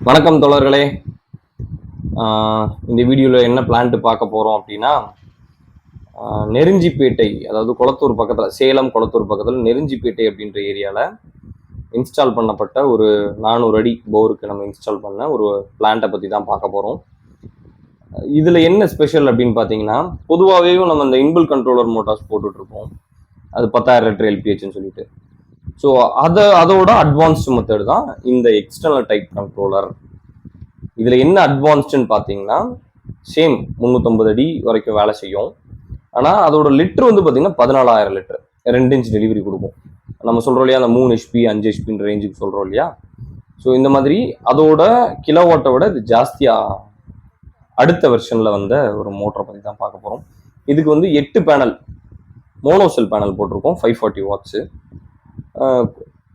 வணக்கம் தோழர்களே. இந்த வீடியோவில் என்ன பிளான்ட்டு பார்க்க போகிறோம் அப்படின்னா நெருஞ்சிப்பேட்டை அதாவது குளத்தூர் பக்கத்தில் சேலம் குளத்தூர் பக்கத்தில் நெருஞ்சிப்பேட்டை அப்படின்ற ஏரியாவில் இன்ஸ்டால் பண்ணப்பட்ட ஒரு நானூறு அடி போருக்கு நம்ம இன்ஸ்டால் பண்ண ஒரு பிளான்ட்டை பற்றி தான் பார்க்க போகிறோம் இதில் என்ன ஸ்பெஷல் அப்படின்னு பார்த்தீங்கன்னா பொதுவாகவே நம்ம இந்த இன்புல் கண்ட்ரோலர் மோட்டார்ஸ் போட்டுட்ருப்போம் அது பத்தாயிரம் லிட்டர் எல்பிஹெச்னு சொல்லிட்டு. ஸோ அதை அதோட அட்வான்ஸ்டு மெத்தட் தான் இந்த எக்ஸ்டர்னல் டைப் கண்ட்ரோலர் இதில் என்ன அட்வான்ஸ்டுன்னு பார்த்தீங்கன்னா சேம் முந்நூற்றம்பது அடி வரைக்கும் வேலை செய்யும். ஆனால் அதோட லிட்டர் வந்து பார்த்தீங்கன்னா பதினாலாயிரம் லிட்டர் ரெண்டு இன்ச் டெலிவரி கொடுக்கும். நம்ம சொல்கிறோம் இல்லையா அந்த மூணு ஹெச்பி அஞ்சு ஹெச்பின்ற ரேஞ்சுக்கு சொல்கிறோம் இல்லையா? ஸோ இந்த மாதிரி அதோட கிலோவாட்டை விட இது ஜாஸ்தியாக அடுத்த வெர்ஷனில் வந்த ஒரு மோட்டரை பற்றி தான் பார்க்க போகிறோம் இதுக்கு வந்து எட்டு பேனல் மோனோசெல் பேனல் போட்டிருக்கோம் ஃபைவ் ஃபார்ட்டி வாட்ஸு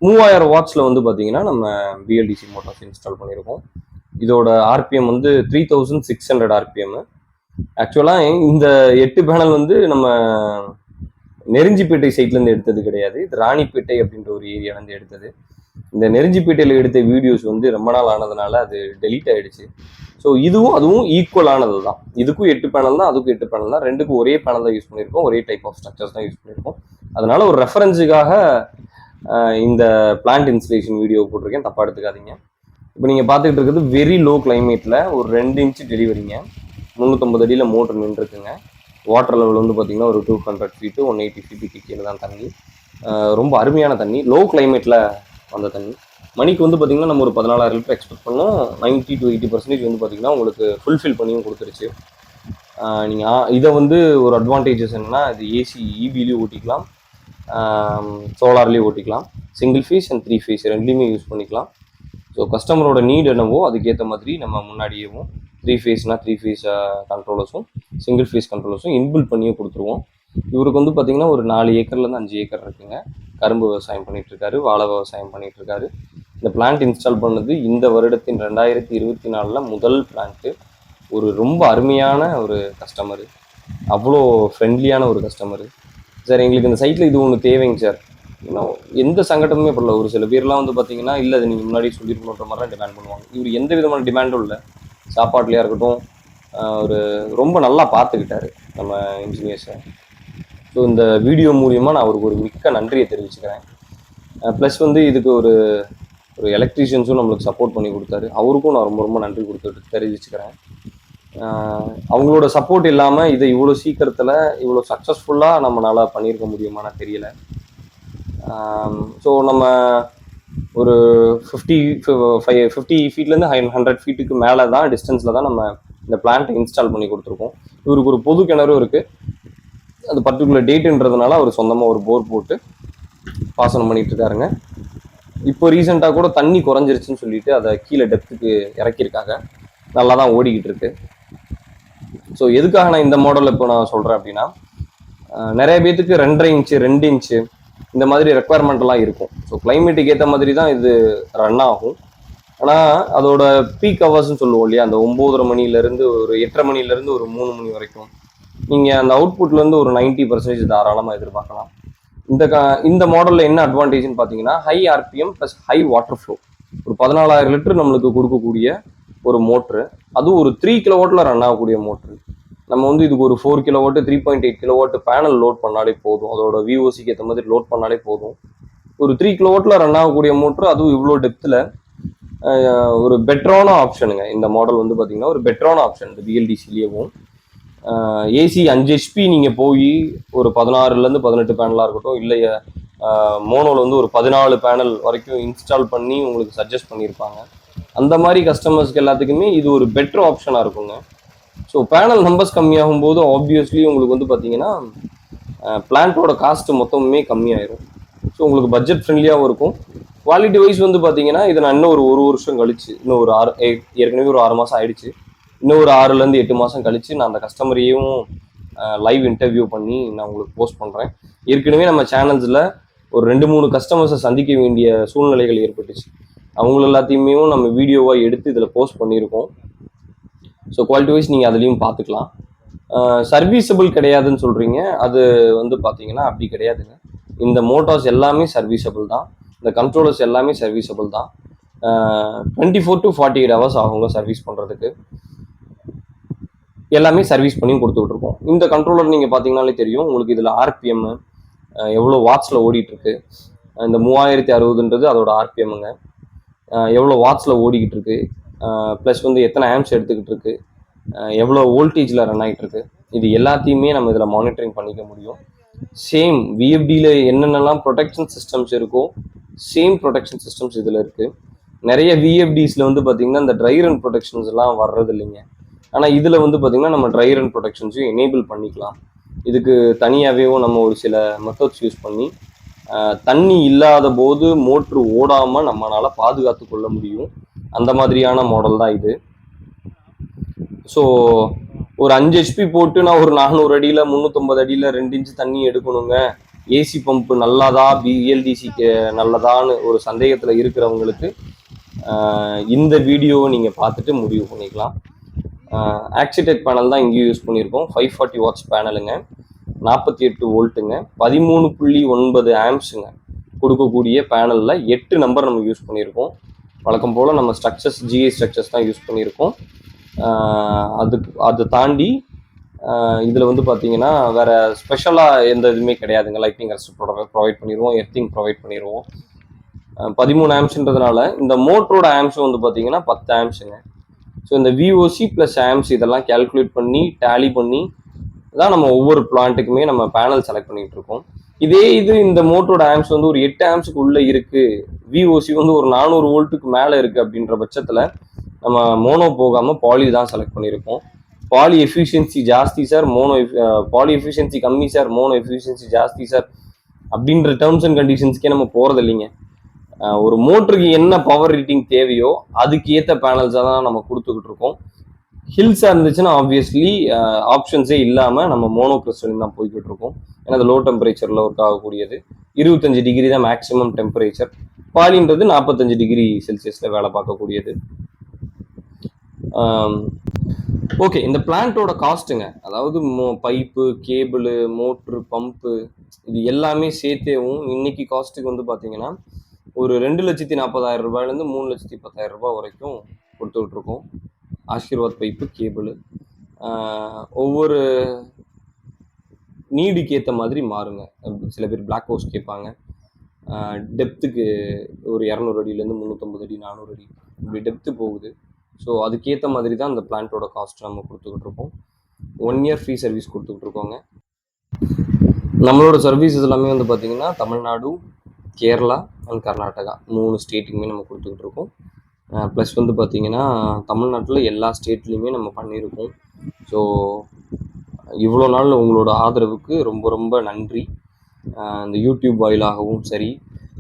மூவாயிரம் வாட்ஸில் வந்து பார்த்தீங்கன்னா நம்ம பிஎல்டிசி மோட்டார்ஸ் இன்ஸ்டால் பண்ணியிருக்கோம் இதோட ஆர்பிஎம் வந்து three thousand six hundred RPM ஆக்சுவலாக இந்த எட்டு பேனல் வந்து நம்ம நெருஞ்சிப்பேட்டை சைட்லேருந்து எடுத்தது கிடையாது. இது ராணிப்பேட்டை அப்படின்ற ஒரு ஏரியாலேருந்து எடுத்தது. இந்த நெருஞ்சிப்பேட்டையில் எடுத்த வீடியோஸ் வந்து ரொம்ப நாள் ஆனதுனால அது டெலீட் ஆகிடுச்சு ஸோ இதுவும் அதுவும் ஈக்குவல் ஆனது தான் இதுக்கும் எட்டு பேனல் தான் அதுக்கும் எட்டு பேனல் தான். ரெண்டுக்கும் ஒரே பேனல் தான் யூஸ் பண்ணியிருக்கோம் ஒரே டைப் ஆஃப் ஸ்ட்ரக்சர்ஸ் தான் யூஸ் பண்ணியிருக்கோம் அதனால ஒரு ரெஃபரன்ஸுக்காக இந்த பிளான்ட் இன்ஸ்டலேஷன் வீடியோ போட்டிருக்கேன். தப்பாக எடுத்துக்காதீங்க. இப்போ நீங்கள் பார்த்துக்கிட்டு இருக்கிறது வெரி லோ கிளைமேட்டில் ஒரு ரெண்டு இன்ச்சு டெலிவரிங்க முந்நூற்றம்பது அடியில் மோட்டர் நின்றுருக்குங்க வாட்டர் லெவல் வந்து பார்த்திங்கன்னா ஒரு two hundred feet one eighty ஃபீட்டுக்கு கீழே தான் தண்ணி. ரொம்ப அருமையான தண்ணி. லோ கிளைமேட்டில் வந்த தண்ணி. மணிக்கு வந்து பார்த்தீங்கன்னா நம்ம ஒரு பதினாலாயிரம் லிட்டர் எக்ஸ்பெக்ட் பண்ணோம். நைன்ட்டி டு எயிட்டி பர்சன்டேஜ் வந்து பார்த்தீங்கன்னா உங்களுக்கு ஃபுல்ஃபில் பண்ணியும் கொடுத்துருச்சு. நீங்கள் இதை வந்து ஒரு அட்வான்டேஜஸ் என்னன்னா இது ஏசி இபிலையும் ஓட்டிக்கலாம் சோலார்லேயும் ஓட்டிக்கலாம் single phase and three phase ரெண்டுலேயுமே யூஸ் பண்ணிக்கலாம். ஸோ கஸ்டமரோட நீட் என்னவோ அதுக்கேற்ற மாதிரி நம்ம முன்னாடியேவும் த்ரீ ஃபேஸ்னால் த்ரீ ஃபேஸ் கண்ட்ரோலர்ஸும் சிங்கிள் ஃபேஸ் கண்ட்ரோலர்ஸும் இன்பில் பண்ணியே கொடுத்துருவோம். இவருக்கு வந்து பார்த்திங்கன்னா ஒரு நாலு ஏக்கர்லேருந்து அஞ்சு ஏக்கர் இருக்குங்க. கரும்பு விவசாயம் பண்ணிகிட்ருக்காரு வாழை விவசாயம் பண்ணிகிட்ருக்காரு இந்த பிளான்ட் இன்ஸ்டால் பண்ணது இந்த வருடத்தின் ரெண்டாயிரத்தி இருபத்தி நாலில் முதல் பிளான்ட்டு ஒரு ரொம்ப அருமையான ஒரு கஸ்டமரு அவ்வளோ ஃப்ரெண்ட்லியான ஒரு கஸ்டமரு சார் எங்களுக்கு இந்த சைட்டில் இது ஒன்று தேவைங்க சார். எந்த சங்கடமுமே படல. ஒரு சில பேர்லாம் வந்து பார்த்தீங்கன்னா இல்லை அது நீங்கள் முன்னாடி சொல்லியிருக்கணுன்ற மாதிரி டிமாண்ட் பண்ணுவாங்க. இவர் எந்த விதமான டிமாண்டும் இல்லை. சாப்பாட்லையாக இருக்கட்டும் ஒரு ரொம்ப நல்லா பார்த்துக்கிட்டாரு நம்ம இன்ஜினியர்ஸை ஸோ இந்த வீடியோ மூலியமாக நான் அவருக்கு ஒரு மிக்க நன்றியை தெரிவிச்சுக்கிறேன். ப்ளஸ் வந்து இதுக்கு ஒரு ஒரு எலக்ட்ரீஷியன்ஸும் நம்மளுக்கு சப்போர்ட் பண்ணி கொடுத்தாரு. அவருக்கும் நான் ரொம்ப ரொம்ப நன்றி கொடுத்துட்டு தெரிவிச்சுக்கிறேன். அவங்களோட சப்போர்ட் இல்லாமல் இதை இவ்வளோ சீக்கிரத்தில் இவ்வளோ சக்ஸஸ்ஃபுல்லாக நம்மளால் பண்ணியிருக்க முடியுமான்னு தெரியல. ஸோ நம்ம ஒரு ஃபிஃப்டி ஃபைவ் ஃபிஃப்டி ஃபீட்லேருந்து ஹை ஹண்ட்ரட் ஃபீட்டுக்கு மேலே தான் டிஸ்டன்ஸில் தான் நம்ம இந்த பிளான்ட்டை இன்ஸ்டால் பண்ணி கொடுத்துருக்கோம். இவருக்கு ஒரு பொது கிணறும் இருக்குது அது பர்டிகுலர் டேட்டுன்றதுனால அவர் சொந்தமாக ஒரு போர் போட்டு பாசனம் பண்ணிட்டு இருக்காருங்க. இப்போ ரீசெண்டாக கூட தண்ணி குறைஞ்சிருச்சுன்னு சொல்லிட்டு அதை கீழே டெப்த்துக்கு இறக்கியிருக்காங்க. நல்லா தான் ஓடிக்கிட்டு இருக்கு. ஸோ எதுக்காக நான் இந்த மாடல் இப்போ நான் சொல்கிறேன் அப்படின்னா நிறைய பேத்துக்கு ரெண்டரை இன்ச்சு ரெண்டு இன்ச்சு இந்த மாதிரி ரெக்குவயர்மெண்ட்லாம் இருக்கும். ஸோ கிளைமேட்டுக்கு ஏற்ற மாதிரி தான் இது ரன் ஆகும். ஆனால் அதோட பீக் ஹவர்ஸ்னு சொல்லுவோம் இல்லையா? அந்த ஒம்போதரை மணிலேருந்து ஒரு எட்டரை மணிலேருந்து ஒரு மூணு மணி வரைக்கும். நீங்கள் அந்த அவுட்புட்லேருந்து ஒரு நைன்ட்டி பர்சன்டேஜ் தாராளமாக எதிர்பார்க்கலாம். இந்த க இந்த மாடலில் என்ன அட்வான்டேஜ்னு பார்த்தீங்கன்னா high RPM plus high water flow ஒரு பதினாலாயிரம் லிட்டர் நம்மளுக்கு கொடுக்கக்கூடிய ஒரு மோட்ரு. அதுவும் ஒரு த்ரீ கிலோவாட்டில் ரன் ஆகக்கூடிய மோட்ரு. நம்ம வந்து இதுக்கு ஒரு four kilowatt three point eight kilowatt panel load பண்ணாலே போதும். அதோட விஓசிக்கு ஏற்ற மாதிரி லோட் பண்ணாலே போதும். ஒரு த்ரீ கிலோவாட்டில் ரன் ஆகக்கூடிய மோட்ரு அதுவும் இவ்வளோ டெப்த்தில் ஒரு பெட்டரான ஆப்ஷனுங்க. இந்த மாடல் வந்து பார்த்தீங்கன்னா ஒரு பெட்டரான ஆப்ஷன். இந்த ஏசி அஞ்சு ஹெச்பி நீங்கள் போய் ஒரு பதினாறுலேருந்து பதினெட்டு பேனலாக இருக்கட்டும் இல்லை மோனோவில் வந்து ஒரு பதினாலு பேனல் வரைக்கும் இன்ஸ்டால் பண்ணி உங்களுக்கு சஜஸ்ட் பண்ணியிருப்பாங்க. அந்த மாதிரி கஸ்டமர்ஸ்க்கு எல்லாத்துக்குமே இது ஒரு பெட்டர் ஆப்ஷனாக இருக்குங்க. ஸோ பேனல் நம்பர்ஸ் கம்மியாகும் போது ஆப்வியஸ்லி உங்களுக்கு வந்து பார்த்தீங்கன்னா பிளான்ட்டோட காஸ்ட் மொத்தமுமே கம்மியாயிரும். ஸோ உங்களுக்கு பட்ஜெட் ஃப்ரெண்ட்லியாகவும் இருக்கும். குவாலிட்டி வைஸ் வந்து பார்த்தீங்கன்னா இதை நான் இன்னும் ஒரு ஒரு வருஷம் கழிச்சு இன்னும் ஒரு ஆறு ஏற்கனவே ஒரு ஆறு மாதம் ஆயிடுச்சு. இன்னும் ஒரு ஆறுலேருந்து எட்டு மாதம் கழிச்சு நான் அந்த கஸ்டமரையும் லைவ் இன்டர்வியூ பண்ணி நான் உங்களுக்கு போஸ்ட் பண்ணுறேன் ஏற்கனவே நம்ம சேனல்ஸில் ஒரு ரெண்டு மூணு கஸ்டமர்ஸை சந்திக்க வேண்டிய சூழ்நிலைகள் ஏற்பட்டுச்சு. அவங்கள எல்லாத்தையுமே நம்ம வீடியோவாக எடுத்து இதில் போஸ்ட் பண்ணியிருக்கோம். ஸோ குவாலிட்டி வைஸ் நீங்கள் அதுலேயும் பார்த்துக்கலாம் சர்வீசபிள் கிடையாதுன்னு சொல்கிறீங்க அது வந்து பார்த்தீங்கன்னா அப்படி கிடையாதுங்க. இந்த மோட்டார்ஸ் எல்லாமே சர்வீசபிள் தான். இந்த கண்ட்ரோலர்ஸ் எல்லாமே சர்வீசபிள் தான். Twenty four to forty eight hours ஆகுங்க சர்வீஸ் பண்ணுறதுக்கு எல்லாமே சர்வீஸ் பண்ணியும் கொடுத்துட்டு இருக்கோம் இந்த கண்ட்ரோலர் நீங்கள் பார்த்தீங்கனாலே தெரியும். உங்களுக்கு இதில் ஆர்பிஎம் எவ்வளோ வாட்ஸில் ஓடிட்டுருக்கு. இந்த மூவாயிரத்தி அறுபதுன்றது அதோட ஆர்பிஎம்முங்க எவ்வளோ வாட்ஸில் ஓடிக்கிட்டு இருக்கு ப்ளஸ் வந்து எத்தனை ஆம்ஸ் எடுத்துக்கிட்டு இருக்கு எவ்வளோ வோல்டேஜில் ரன் ஆகிட்டு இருக்கு இது எல்லாத்தையுமே நம்ம இதில் மானிட்டரிங் பண்ணிக்க முடியும். சேம் விஎஃப்டியில் என்னென்னலாம் ப்ரொடெக்ஷன் சிஸ்டம்ஸ் இருக்கோ சேம் ப்ரொடெக்ஷன் சிஸ்டம்ஸ் இதில் இருக்குது நிறைய விஎஃப்டிஸில் வந்து பார்த்திங்கன்னா இந்த ட்ரை ரன் ப்ரொடெக்ஷன்ஸ் எல்லாம் வர்றது இல்லைங்க ஆனால் இதில் வந்து பார்த்திங்கன்னா நம்ம ட்ரை ரன் ப்ரொடெக்ஷன்ஸையும் எனேபிள் பண்ணிக்கலாம். இதுக்கு தனியாகவேவும் நம்ம ஒரு சில மெத்தட்ஸ் யூஸ் பண்ணி தண்ணி இல்லாத போது மோட்ரு ஓடாமல் நம்மளால் பாதுகாத்து கொள்ள முடியும். அந்த மாதிரியான மாடல் தான் இது. ஸோ ஒரு அஞ்சு ஹெச்பி போட்டு நான் ஒரு நானூறு அடியில் முந்நூற்றம்பது அடியில் ரெண்டு இன்ச்சு தண்ணி எடுக்கணுங்க. ஏசி பம்ப் நல்லதா பிஎல்டிசிக்கு நல்லதான்னு ஒரு சந்தேகத்தில் இருக்கிறவங்களுக்கு இந்த வீடியோவை நீங்கள் பார்த்துட்டு முடிவு பண்ணிக்கலாம். ஆக்சிடெக் பேனல் தான் இங்கேயும் யூஸ் பண்ணியிருக்கோம். ஃபைவ் ஃபார்ட்டி வாட்ஸ் பேனலுங்க நாற்பத்தி எட்டு வோல்ட்டுங்க. பதிமூணு புள்ளி ஒன்பது ஆம்ஸுங்க கொடுக்கக்கூடிய பேனலில் எட்டு நம்பர் நம்ம யூஸ் பண்ணியிருக்கோம். வழக்கம் போல் நம்ம ஸ்ட்ரக்சர்ஸ் ஜிஐ ஸ்ட்ரக்சர்ஸ் தான் யூஸ் பண்ணியிருக்கோம். அதுக்கு அதை தாண்டி இதில் வந்து பார்த்தீங்கன்னா வேறு ஸ்பெஷலாக எந்த இதுவுமே கிடையாதுங்க. லைட்னிங் அரெஸ்ட் ப்ரொவைட் பண்ணிடுவோம் எர்த்திங் ப்ரொவைட் பண்ணிடுவோம் பதிமூணு ஆம்ஸ்ன்றதுனால இந்த மோட்டரோட ஆம்ஸும் வந்து பார்த்தீங்கன்னா பத்து ஆம்ஸுங்க ஸோ இந்த விஓசி ப்ளஸ் ஆம்ஸ் இதெல்லாம் கால்குலேட் பண்ணி டேலி பண்ணி தான் நம்ம ஒவ்வொரு பிளான்ட்டுக்குமே நம்ம பேனல் செலக்ட் பண்ணிட்டு இருக்கோம். இதே இது இந்த மோட்டரோட ஆம்ஸ் வந்து ஒரு எட்டு ஆம்ஸுக்கு உள்ள இருக்கு. விஓசி வந்து ஒரு நானூறு வோல்ட்டுக்கு மேலே இருக்கு அப்படின்ற பட்சத்தில் நம்ம மோனோ போகாமல் பாலி தான் செலக்ட் பண்ணியிருக்கோம். பாலி எஃபிஷியன்சி ஜாஸ்தி சார் மோனோ பாலி எஃபிஷியன்சி கம்மி சார் மோனோ எஃபிஷியன்சி ஜாஸ்தி சார் அப்படின்ற டேர்ம்ஸ் அண்ட் கண்டிஷன்ஸ்க்கே நம்ம போகிறது இல்லைங்க. ஒரு மோட்டருக்கு என்ன பவர் ரேட்டிங் தேவையோ அதுக்கு ஏற்ற பேனல்ஸாக தான் நம்ம கொடுத்துக்கிட்டு இருக்கோம். ஹில்ஸாக இருந்துச்சுன்னா ஆப்வியஸ்லி ஆப்ஷன்ஸே இல்லாமல் நம்ம மோனோ கிறிஸ்டலின் தான் போய்கிட்டு இருக்கோம் ஏன்னா அது லோ டெம்பரேச்சரில் ஒர்க் ஆகக்கூடியது. இருபத்தஞ்சு டிகிரி தான் மேக்ஸிமம் டெம்பரேச்சர் பாலின்றது நாற்பத்தஞ்சு டிகிரி செல்சியஸில் வேலை பார்க்கக்கூடியது. ஓகே இந்த பிளான்ட்டோட காஸ்ட்டுங்க அதாவது மோ பைப்பு கேபிள் மோட்ரு பம்பு இது எல்லாமே சேர்த்தேவும் இன்னைக்கு காஸ்ட்டுக்கு வந்து பார்த்தீங்கன்னா ஒரு ரெண்டு லட்சத்தி நாற்பதாயிரம் ரூபாயிலேருந்து மூணு லட்சத்தி பத்தாயிரம் ரூபாய் வரைக்கும் கொடுத்துட்ருக்கோம் ஆசீர்வாத் பைப்பு கேபிள் ஒவ்வொரு நீடுக்கு ஏற்ற மாதிரி மாறுங்க. சில பேர் பிளாக் ஹவுஸ் கேட்பாங்க டெப்த்துக்கு ஒரு இரநூறு அடியிலேருந்து முந்நூற்றம்பது அடி நானூறு அடி இப்படி டெப்த்து போகுது. ஸோ அதுக்கேற்ற மாதிரி தான் அந்த பிளான்ட்டோட காஸ்ட் நம்ம கொடுத்துக்கிட்டு இருக்கோம். ஒன் இயர் ஃப்ரீ சர்வீஸ் கொடுத்துக்கிட்டு இருக்கோங்க. நம்மளோட சர்வீசஸ் எல்லாமே வந்து பார்த்திங்கன்னா தமிழ்நாடு கேரளா அண்ட் கர்நாடகா மூணு ஸ்டேட்டுக்குமே நம்ம கொடுத்துக்கிட்டு இருக்கோம். ப்ளஸ் வந்து பார்த்திங்கன்னா தமிழ்நாட்டில் எல்லா ஸ்டேட்லேயுமே நம்ம பண்ணியிருக்கோம். ஸோ இவ்வளோ நாள் உங்களோட ஆதரவுக்கு ரொம்ப ரொம்ப நன்றி. இந்த யூடியூப் வாயிலாகவும் சரி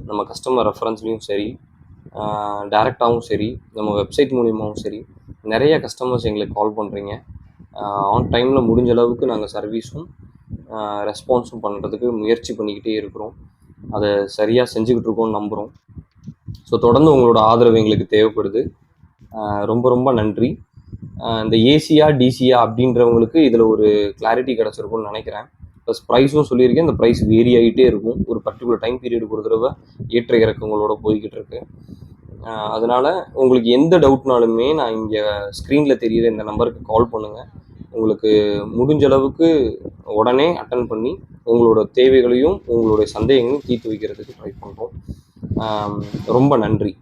நம்ம கஸ்டமர் ரெஃபரன்ஸ்லேயும் சரி டேரெக்டாகவும் சரி நம்ம வெப்சைட் மூலியமாகவும் சரி நிறைய கஸ்டமர்ஸ் எங்களுக்கு கால் பண்ணுறீங்க ஆன் டைமில் முடிஞ்ச அளவுக்கு நாங்கள் சர்வீஸும் ரெஸ்பான்ஸும் பண்ணுறதுக்கு முயற்சி பண்ணிக்கிட்டே இருக்கிறோம். அதை சரியாக செஞ்சுக்கிட்டு இருக்கோம்னு நம்புகிறோம் ஸோ தொடர்ந்து உங்களோட ஆதரவு எங்களுக்கு தேவைப்படுது. ரொம்ப ரொம்ப நன்றி. இந்த ஏசியா டிசியா அப்படின்றவங்களுக்கு இதில் ஒரு கிளாரிட்டி கிடச்சிருக்கும்னு நினைக்கிறேன். ப்ளஸ் ப்ரைஸும் சொல்லியிருக்கேன். இந்த ப்ரைஸ் வேரி ஆகிட்டே இருக்கும். ஒரு பர்டிகுலர் டைம் பீரியடுக்கு ஒரு தடவை ஏற்ற இறக்கங்களோட போய்கிட்டு இருக்கு. அதனால் உங்களுக்கு எந்த டவுட்னாலுமே நான் இங்கே ஸ்க்ரீனில் தெரியிற இந்த நம்பருக்கு கால் பண்ணுங்கள் உங்களுக்கு முடிஞ்ச அளவுக்கு உடனே அட்டன் பண்ணி உங்களோட தேவைகளையும் உங்களுடைய சந்தேகங்களையும் தீர்த்து வைக்கிறதுக்கு ட்ரை பண்ணுறோம் ரொம்ப நன்றி.